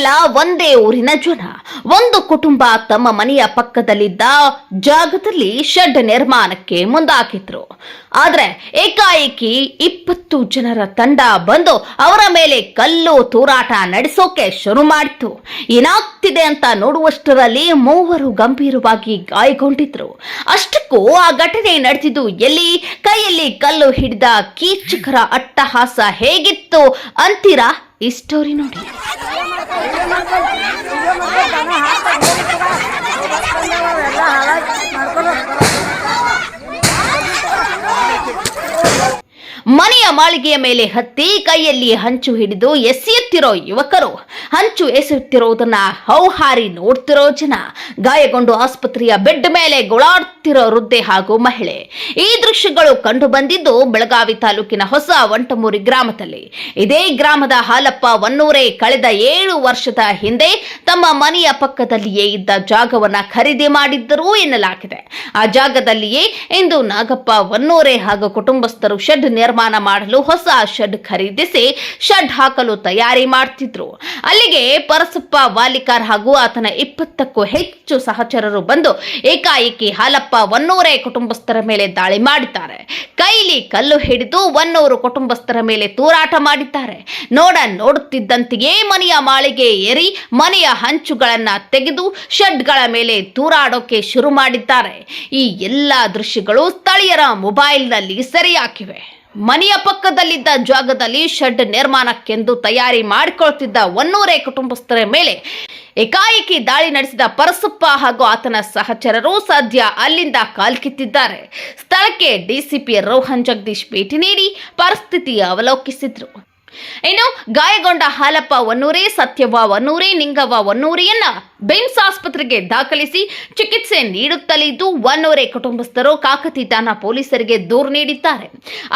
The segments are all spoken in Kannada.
ಇವರೆಲ್ಲ ಒಂದೇ ಊರಿನ ಜನ. ಒಂದು ಕುಟುಂಬ ತಮ್ಮ ಮನೆಯ ಪಕ್ಕದಲ್ಲಿದ್ದ ಜಾಗದಲ್ಲಿ ಶೆಡ್ ನಿರ್ಮಾಣಕ್ಕೆ ಮುಂದಾಕಿದ್ರು ಆದ್ರೆ ಏಕಾಏಕಿ ಇಪ್ಪತ್ತು ಜನರ ತಂಡ ಬಂದು ಅವರ ಮೇಲೆ ಕಲ್ಲು ತೂರಾಟ ನಡೆಸೋಕೆ ಶುರು ಮಾಡಿತು ಏನಾಗ್ತಿದೆ ಅಂತ ನೋಡುವಷ್ಟರಲ್ಲಿ ಮೂವರು ಗಂಭೀರವಾಗಿ ಗಾಯಗೊಂಡಿದ್ರು. ಅಷ್ಟಕ್ಕೂ ಆ ಘಟನೆ ನಡೆದಿದ್ದು ಎಲ್ಲಿ? ಕೈಯಲ್ಲಿ ಕಲ್ಲು ಹಿಡಿದ ಕೀಚಕರ ಅಟ್ಟಹಾಸ ಹೇಗಿತ್ತು ಅಂತೀರಾ? ಈ ಸ್ಟೋರಿ ನೋಡಿ. ಮನೆಯ ಮಾಳಿಗೆಯ ಮೇಲೆ ಹತ್ತಿ ಕೈಯಲ್ಲಿ ಹಂಚು ಹಿಡಿದು ಎಸೆಯುತ್ತಿರೋ ಯುವಕರು, ಹಂಚು ಎಸೆಯುತ್ತಿರೋದನ್ನ ಹೌಹಾರಿ ನೋಡ್ತಿರೋ ಜನ, ಗಾಯಗೊಂಡು ಆಸ್ಪತ್ರೆಯ ಬೆಡ್ ಮೇಲೆ ಗೋಳಾಡ್ತಿರೋ ವೃದ್ಧೆ ಹಾಗೂ ಮಹಿಳೆ. ಈ ದೃಶ್ಯಗಳು ಕಂಡು ಬಂದಿದ್ದು ಬೆಳಗಾವಿ ತಾಲೂಕಿನ ಹೊಸ ವಂಟಮೂರಿ ಗ್ರಾಮದಲ್ಲಿ. ಇದೇ ಗ್ರಾಮದ ಹಾಲಪ್ಪ ವನ್ನೂರೆ ಕಳೆದ ಏಳು ವರ್ಷದ ಹಿಂದೆ ತಮ್ಮ ಮನೆಯ ಪಕ್ಕದಲ್ಲಿಯೇ ಇದ್ದ ಜಾಗವನ್ನ ಖರೀದಿ ಮಾಡಿದ್ದರು ಎನ್ನಲಾಗಿದೆ. ಆ ಜಾಗದಲ್ಲಿಯೇ ಇಂದು ನಾಗಪ್ಪ ವನ್ನೂರೆ ಹಾಗೂ ಕುಟುಂಬಸ್ಥರು ಶೆಡ್ ನಿರ್ಮಾಣ ಮಾಡಲು ಹೊಸ ಶೆಡ್ ಖರೀದಿಸಿ ಶೆಡ್ ಹಾಕಲು ತಯಾರಿ ಮಾಡ್ತಿದ್ರು. ಅಲ್ಲಿಗೆ ಪರಸಪ್ಪ ವಾಲಿಕಾರ್ ಹಾಗೂ ಆತನ ಇಪ್ಪತ್ತಕ್ಕೂ ಹೆಚ್ಚು ಸಹಚರರು ಬಂದು ಏಕಾಏಕಿ ಹಾಲಪ್ಪ ಒನ್ನೂರೇ ಕುಟುಂಬಸ್ಥರ ಮೇಲೆ ದಾಳಿ ಮಾಡಿದ್ದಾರೆ. ಕೈಲಿ ಕಲ್ಲು ಹಿಡಿದು ಒನ್ನೂರು ಕುಟುಂಬಸ್ಥರ ಮೇಲೆ ತೂರಾಟ ಮಾಡಿದ್ದಾರೆ. ನೋಡ ನೋಡುತ್ತಿದ್ದಂತೆಯೇ ಮನೆಯ ಮಾಳಿಗೆ ಏರಿ ಮನೆಯ ಹಂಚುಗಳನ್ನ ತೆಗೆದು ಶೆಡ್ಗಳ ಮೇಲೆ ತೂರಾಡೋಕೆ ಶುರು ಮಾಡಿದ್ದಾರೆ. ಈ ಎಲ್ಲ ದೃಶ್ಯಗಳು ಸ್ಥಳೀಯರ ಮೊಬೈಲ್ನಲ್ಲಿ ಸೆರೆಯಾಕಿವೆ ಮನೆಯ ಪಕ್ಕದಲ್ಲಿದ್ದ ಜಾಗದಲ್ಲಿ ಶೆಡ್ ನಿರ್ಮಾಣಕ್ಕೆಂದು ತಯಾರಿ ಮಾಡಿಕೊಳ್ತಿದ್ದ ಒನ್ನೂರೇ ಕುಟುಂಬಸ್ಥರ ಮೇಲೆ ಏಕಾಏಕಿ ದಾಳಿ ನಡೆಸಿದ ಪರಸಪ್ಪ ಹಾಗೂ ಆತನ ಸಹಚರರು ಸದ್ಯ ಅಲ್ಲಿಂದ ಕಾಲ್ಕಿತ್ತಿದ್ದಾರೆ ಸ್ಥಳಕ್ಕೆ ಡಿಸಿಪಿ ರೋಹನ್ ಜಗದೀಶ್ ಭೇಟಿ ನೀಡಿ ಪರಿಸ್ಥಿತಿ ಅವಲೋಕಿಸಿದ್ರು. ಇನ್ನು ಗಾಯಗೊಂಡ ಹಾಲಪ್ಪ ವನ್ನೂರೆ, ಸತ್ಯವ್ವ ವನ್ನೂರೆ, ನಿಂಗವ್ವ ಒನ್ನೂರಿಯನ್ನ ಬೆನ್ಸ್ ಆಸ್ಪತ್ರೆಗೆ ದಾಖಲಿಸಿ ಚಿಕಿತ್ಸೆ ನೀಡುತ್ತಲಿದ್ದು ಒನ್ನೂರೇ ಕುಟುಂಬಸ್ಥರು ಕಾಕತಿ ಠಾಣಾ ಪೊಲೀಸರಿಗೆ ದೂರು ನೀಡಿದ್ದಾರೆ.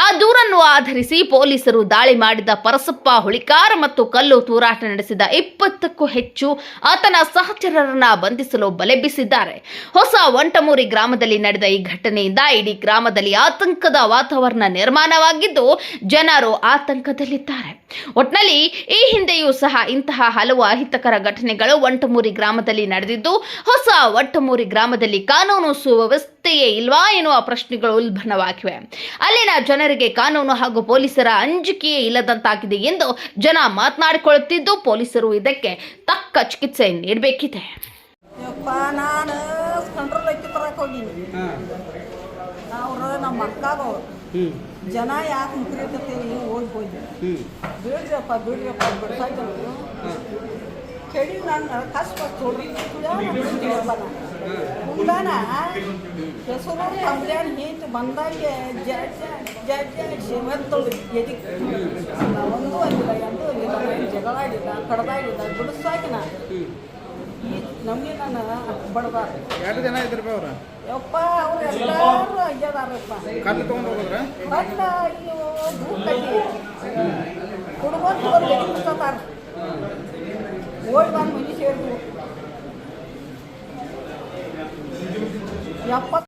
ಆ ದೂರನ್ನು ಆಧರಿಸಿ ಪೊಲೀಸರು ದಾಳಿ ಮಾಡಿದ ಪರಸಪ್ಪ ಹುಳಿಕಾರ ಮತ್ತು ಕಲ್ಲು ತೂರಾಟ ನಡೆಸಿದ ಇಪ್ಪತ್ತಕ್ಕೂ ಹೆಚ್ಚು ಆತನ ಸಹಚರರನ್ನ ಬಂಧಿಸಲು ಬಲೆ ಬೀಸಿದ್ದಾರೆ ಹೊಸ ವಂಟಮೂರಿ ಗ್ರಾಮದಲ್ಲಿ ನಡೆದ ಈ ಘಟನೆಯಿಂದ ಇಡೀ ಗ್ರಾಮದಲ್ಲಿ ಆತಂಕದ ವಾತಾವರಣ ನಿರ್ಮಾಣವಾಗಿದ್ದು ಜನರು ಆತಂಕದಲ್ಲಿದ್ದಾರೆ. ಒಟ್ನಲ್ಲಿ ಈ ಹಿಂದೆಯೂ ಸಹ ಇಂತಹ ಹಲವು ಅಹಿತಕರ ಘಟನೆಗಳು ವಂಟಮೂರಿ ಗ್ರಾಮದಲ್ಲಿ ನಡೆದಿದ್ದು ಹೊಸ ವಂಟಮೂರಿ ಗ್ರಾಮದಲ್ಲಿ ಕಾನೂನು ಸುವ್ಯವಸ್ಥೆಯೇ ಇಲ್ವಾ ಎನ್ನುವ ಪ್ರಶ್ನೆಗಳು ಉಲ್ಬಣವಾಗಿವೆ. ಅಲ್ಲಿನ ಜನರಿಗೆ ಕಾನೂನು ಹಾಗೂ ಪೊಲೀಸರ ಅಂಜಿಕೆಯೇ ಇಲ್ಲದಂತಾಗಿದೆ ಎಂದು ಜನ ಮಾತನಾಡಿಕೊಳ್ಳುತ್ತಿದ್ದು ಪೊಲೀಸರು ಇದಕ್ಕೆ ತಕ್ಕ ಚಿಕಿತ್ಸೆ ನೀಡಬೇಕಿದೆ. ಜನ ಯಾಕೆ ಬೀಳ್ರಪ್ಪ ಬೀಳ್ರಪ್ಪ ಬಿಡ್ಸಾಯ್ತು ಕೆಡಿ ನನ್ನ ಕಷ್ಟ ಹೆಸರು ಕಂಪ್ಲೇಂಟ್ ಹಿಂಟ್, ಬಂದಂಗೆ ಜಡ್ಜ್ ಜಡ್ಜ್ ಶಿವತ್ತಳು ಎದಿ ಒಂದು ಅಂದಿಲ್ಲ ಎಂದು ಅಂದಿಲ್ಲ ಜಗಳ ಆಡಿಲ್ಲ ಕಡ್ದಾಡಿಲ್ಲ ಬಿಡಿಸಾಕಿನ ನಮಗೆ ನಾನು ಬಡಬಾರ್ದು ಎರಡು ಜನ ಇದ್ರಪ್ಪ ಅವ್ರ? ಯಪ್ಪ ಅವ್ರು ಎಲ್ಲರೂ ಅಜ್ಜದಾರಪ್ಪ ಕಲ್ಲು ತೊಗೊಂಡು ಹೋಗೋದ್ರ? ಅಯ್ಯೋ ಹುಡುಗರು ಓಡಿ ಬಂದು ಮನೆ ಸೇರಿದ್ರು. ಎಪ್ಪತ್ತು